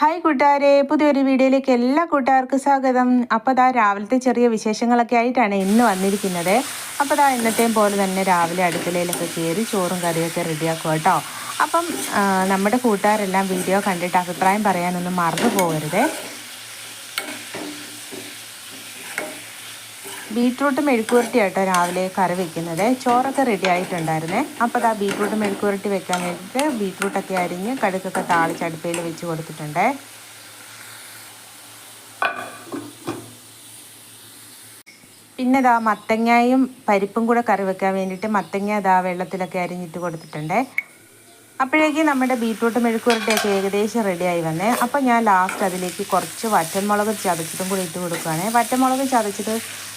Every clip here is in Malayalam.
ഹായ് കൂട്ടുകാരെ പുതിയൊരു വീഡിയോയിലേക്ക് എല്ലാ കൂട്ടുകാർക്കും സ്വാഗതം. അപ്പോൾ ദാ രാവിലത്തെ ചെറിയ വിശേഷങ്ങളൊക്കെ ആയിട്ടാണ് ഇന്ന് വന്നിരിക്കുന്നത്. അപ്പോൾ ദാ ഇന്നത്തെയും പോലെ തന്നെ രാവിലെ അടുക്കളയിലൊക്കെ കയറി ചോറും കറിയൊക്കെ റെഡിയാക്കും കേട്ടോ അപ്പം നമ്മുടെ കൂട്ടുകാരെല്ലാം വീഡിയോ കണ്ടിട്ട് അഭിപ്രായം പറയാനൊന്നും മറന്നു പോകരുത്. ബീട്രൂട്ട് മെഴുക്കുവരട്ടി രാവിലെ കറി വെക്കുന്നത്. ചോറൊക്കെ റെഡി ആയിട്ടുണ്ടായിരുന്നേ. അപ്പോൾ ആ ബീട്രൂട്ട് മെഴുക്കുവരട്ടി വെക്കാൻ വേണ്ടിയിട്ട് ബീട്രൂട്ടൊക്കെ അരിഞ്ഞ് കടുക്കൊക്കെ താളിച്ച് അടുപ്പയിൽ വെച്ച് കൊടുത്തിട്ടുണ്ട്. പിന്നെ ഇതാ മത്തങ്ങയും പരിപ്പും കൂടെ കറി വെക്കാൻ വേണ്ടിയിട്ട് മത്തങ്ങ ഇതാ വെള്ളത്തിലൊക്കെ അരിഞ്ഞിട്ട് കൊടുത്തിട്ടുണ്ട്. അപ്പോഴേക്കും നമ്മുടെ ബീട്രൂട്ട് മെഴുക്കുവരട്ടിയൊക്കെ ഏകദേശം റെഡിയായി വന്നേ. അപ്പോൾ ഞാൻ ലാസ്റ്റ് അതിലേക്ക് കുറച്ച് വറ്റൻമുളക് ചതച്ചിട്ടും കൂടി ഇട്ട് കൊടുക്കുകയാണ് വറ്റൻമുളക് ചതച്ചിട്ട്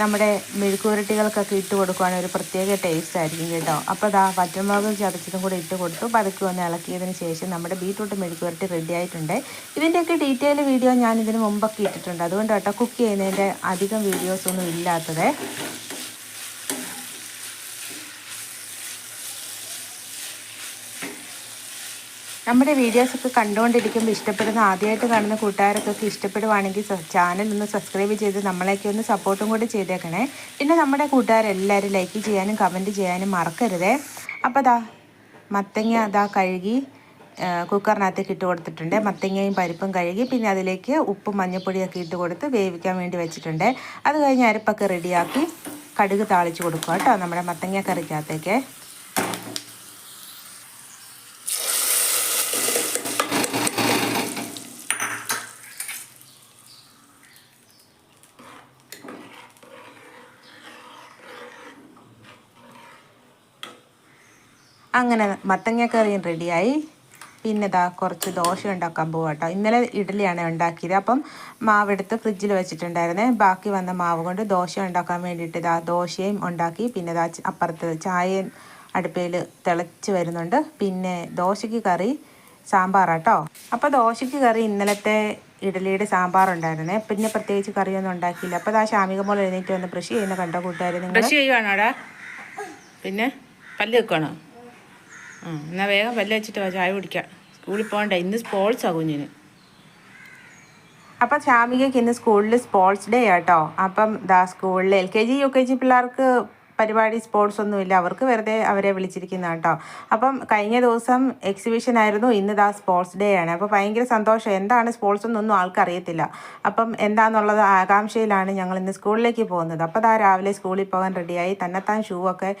നമ്മുടെ മെഴുക്കുവരട്ടികൾക്കൊക്കെ ഇട്ട് കൊടുക്കുകയാണെങ്കിൽ ഒരു പ്രത്യേക ടേസ്റ്റ് ആയിരിക്കും കേട്ടോ. അപ്പോൾ അതാ വറ്റൻമുളക് ചതച്ചിട്ടും കൂടി ഇട്ട് കൊടുത്തു. പതുക്കെ ഒന്ന് ഇളക്കിയതിന് ശേഷം നമ്മുടെ ബീട്രൂട്ട് മെഴുക്കുവരട്ടി റെഡി ആയിട്ടുണ്ട്. ഇതിന്റെയൊക്കെ ഡീറ്റെയിൽ വീഡിയോ ഞാൻ ഇതിന് മുമ്പൊക്കെ ഇട്ടിട്ടുണ്ട്. അതുകൊണ്ട് കേട്ടോ കുക്ക് ചെയ്യുന്നതിന്റെ അധികം വീഡിയോസൊന്നും ഇല്ലാത്തത്. നമ്മുടെ വീഡിയോസൊക്കെ കണ്ടുകൊണ്ടിരിക്കുമ്പോൾ ഇഷ്ടപ്പെടുന്ന ആദ്യമായിട്ട് കാണുന്ന കൂട്ടുകാർക്കൊക്കെ ഇഷ്ടപ്പെടുവാണെങ്കിൽ ചാനൽ ഒന്ന് സബ്സ്ക്രൈബ് ചെയ്ത് നമ്മളെയൊക്കെ ഒന്ന് സപ്പോർട്ടും കൂടി ചെയ്തേക്കണേ. പിന്നെ നമ്മുടെ കൂട്ടുകാരെല്ലാവരും ലൈക്ക് ചെയ്യാനും കമന്റ് ചെയ്യാനും മറക്കരുതേ. അപ്പോൾ അതാ മത്തങ്ങ അതാ കഴുകി കുക്കറിനകത്തേക്ക് ഇട്ട് കൊടുത്തിട്ടുണ്ട്. മത്തങ്ങയും പരിപ്പും കഴുകി പിന്നെ അതിലേക്ക് ഉപ്പും മഞ്ഞൾപ്പൊടിയൊക്കെ ഇട്ട് കൊടുത്ത് വേവിക്കാൻ വേണ്ടി വെച്ചിട്ടുണ്ട്. അത് കഴിഞ്ഞ് അരപ്പൊക്കെ റെഡിയാക്കി കടുക് താളിച്ച് കൊടുക്കുക കേട്ടോ നമ്മുടെ മത്തങ്ങ കറിക്കകത്തേക്ക്. അങ്ങനെ മത്തങ്ങക്കറിയും റെഡിയായി. പിന്നെ ഇതാ കുറച്ച് ദോശ ഉണ്ടാക്കാൻ പോവാം കേട്ടോ ഇന്നലെ ഇഡ്ഡലിയാണ് ഉണ്ടാക്കിയത്. അപ്പം മാവെടുത്ത് ഫ്രിഡ്ജിൽ വെച്ചിട്ടുണ്ടായിരുന്നേ. ബാക്കി വന്ന മാവ് കൊണ്ട് ദോശ ഉണ്ടാക്കാൻ വേണ്ടിയിട്ട് ഇതാ ദോശയും ഉണ്ടാക്കി. പിന്നെ ഇതാ അപ്പുറത്ത് ചായയും അടുപ്പയിൽ തിളച്ച് വരുന്നുണ്ട്. പിന്നെ ദോശയ്ക്ക് കറി സാമ്പാറാട്ടോ അപ്പോൾ ദോശയ്ക്ക് കറി ഇന്നലത്തെ ഇഡലിയുടെ സാമ്പാർ ഉണ്ടായിരുന്നേ പിന്നെ പ്രത്യേകിച്ച് കറിയൊന്നും ഉണ്ടാക്കിയില്ല. അപ്പോൾ ഇതാ ശാമിക മോൾ എഴുന്നേറ്റ് വന്ന് കൃഷി ചെയ്യുന്ന കണ്ട കൂട്ടുകാർ നിങ്ങൾ? ബ്രഷ് ചെയ്യുവാണോടാ? പിന്നെ പല്ല് വെക്കണോ എന്നാൽ വേഗം വല്ല വെച്ചിട്ട് ചായ കുടിക്കാം. സ്കൂളിൽ പോകണ്ട? ഇന്ന് സ്പോർട്സ് ആ കുഞ്ഞിന്. അപ്പം ശാമികയ്ക്ക് ഇന്ന് സ്കൂളിൽ സ്പോർട്സ് ഡേ ആട്ടോ അപ്പം ദാ സ്കൂളിൽ L K G U K G പിള്ളേർക്ക് പരിപാടി സ്പോർട്സ് ഒന്നുമില്ല അവർക്ക് വെറുതെ അവരെ വിളിച്ചിരിക്കുന്ന കേട്ടോ. അപ്പം കഴിഞ്ഞ ദിവസം എക്സിബിഷൻ ആയിരുന്നു. ഇന്ന് ഇതാ സ്പോർട്സ് ഡേ ആണ്. അപ്പോൾ ഭയങ്കര സന്തോഷം. എന്താണ് സ്പോർട്സ് എന്നൊന്നും ആൾക്കറിയത്തില്ല. അപ്പം എന്താണെന്നുള്ളത് ആകാംക്ഷയിലാണ് ഞങ്ങൾ ഇന്ന് സ്കൂളിലേക്ക് പോകുന്നത്. അപ്പോൾ ദാ രാവിലെ സ്കൂളിൽ പോകാൻ റെഡിയായി. തന്നെത്താൻ ഷൂ ഒക്കെ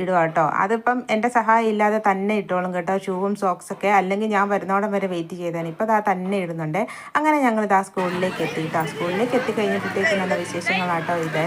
ഇടുക കേട്ടോ. അതിപ്പം എന്റെ സഹായം ഇല്ലാതെ തന്നെ ഇട്ടോളും കേട്ടോ. ഷൂവും സോക്സൊക്കെ അല്ലെങ്കിൽ ഞാൻ വരുന്നോടം വരെ വെയിറ്റ് ചെയ്താണ് ഇപ്പോൾ ദാ തന്നെ ഇടുന്നുണ്ട്. അങ്ങനെ ഞങ്ങൾ ഇതാ സ്കൂളിലേക്ക് എത്തി കേട്ടോ. സ്കൂളിലേക്ക് എത്തി കഴിഞ്ഞപ്പോഴത്തേക്ക് നല്ല വിശേഷങ്ങളാട്ടോ ഇത്.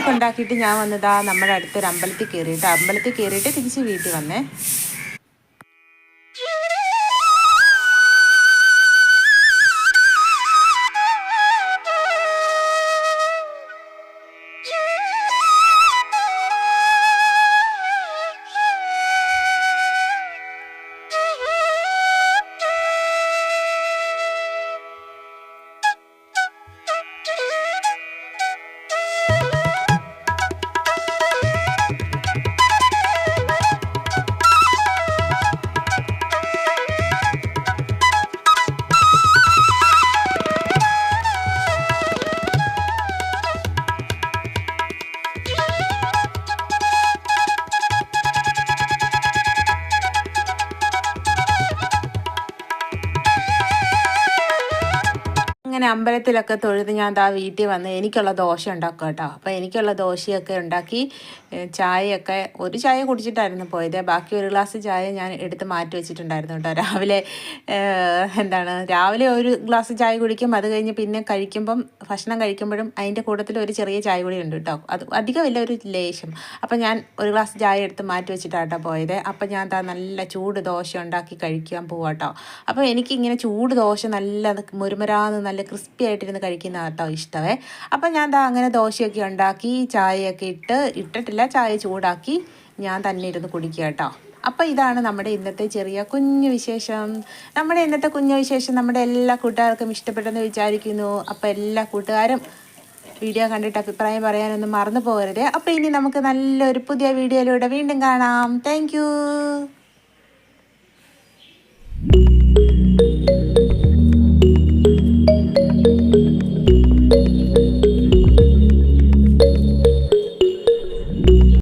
അങ്ങനെ ഉണ്ടാക്കിയിട്ട് കൊണ്ടാക്കിയിട്ട് ഞാൻ വന്നതാ നമ്മുടെ അടുത്തൊരു അമ്പലത്തിൽ കയറിയിട്ട്. അമ്പലത്തിൽ കയറിയിട്ട് തിരിച്ച് വീട്ടിൽ വന്നേ. അങ്ങനെ അമ്പലത്തിലൊക്കെ തൊഴുത് ഞാൻ ദാ വീട്ടിൽ വന്ന് എനിക്കുള്ള ദോശ ഉണ്ടാക്കുക കേട്ടോ. അപ്പോൾ എനിക്കുള്ള ദോശയൊക്കെ ഉണ്ടാക്കി ചായയൊക്കെ ഒരു ചായ കുടിച്ചിട്ടായിരുന്നു പോയത്. ബാക്കി ഒരു ഗ്ലാസ് ചായ ഞാൻ എടുത്ത് മാറ്റി വെച്ചിട്ടുണ്ടായിരുന്നു കേട്ടോ. രാവിലെ എന്താണ് രാവിലെ ഒരു ഗ്ലാസ് ചായ കുടിക്കും. അത് കഴിഞ്ഞ് പിന്നെ കഴിക്കുമ്പം ഭക്ഷണം കഴിക്കുമ്പോഴും അതിന്റെ കൂട്ടത്തിൽ ഒരു ചെറിയ ചായ കൂടി ഉണ്ട് കേട്ടോ. അത് അധികമില്ല ഒരു ലേശം. അപ്പം ഞാൻ ഒരു ഗ്ലാസ് ചായ എടുത്ത് മാറ്റി വെച്ചിട്ടാണ് കേട്ടോ പോയത്. അപ്പം ഞാൻ താ നല്ല ചൂട് ദോശ ഉണ്ടാക്കി കഴിക്കാൻ പോവാട്ടോ അപ്പോൾ എനിക്കിങ്ങനെ ചൂട് ദോശ നല്ല മുരുമരാന്ന് നല്ല ക്രിസ്പി ആയിട്ടിരുന്ന് കഴിക്കുന്ന കേട്ടോ ഇഷ്ടമേ അപ്പം ഞാൻ ദാ അങ്ങനെ ദോശയൊക്കെ ഉണ്ടാക്കി ചായയൊക്കെ ഇട്ട് ഇട്ടിട്ടില്ല ചായ ചൂടാക്കി ഞാൻ തന്നെ ഇരുന്ന് കുടിക്കുക കേട്ടോ. അപ്പോൾ ഇതാണ് നമ്മുടെ ഇന്നത്തെ ചെറിയ കുഞ്ഞു വിശേഷം. നമ്മുടെ ഇന്നത്തെ കുഞ്ഞു വിശേഷം നമ്മുടെ എല്ലാ കൂട്ടുകാർക്കും ഇഷ്ടപ്പെട്ടെന്ന് വിചാരിക്കുന്നു. അപ്പോൾ എല്ലാ കൂട്ടുകാരും വീഡിയോ കണ്ടിട്ട് അഭിപ്രായം പറയാനൊന്നും മറന്നു പോകരുത്. അപ്പോൾ ഇനി നമുക്ക് നല്ലൊരു പുതിയ വീഡിയോയിലൂടെ വീണ്ടും കാണാം. താങ്ക്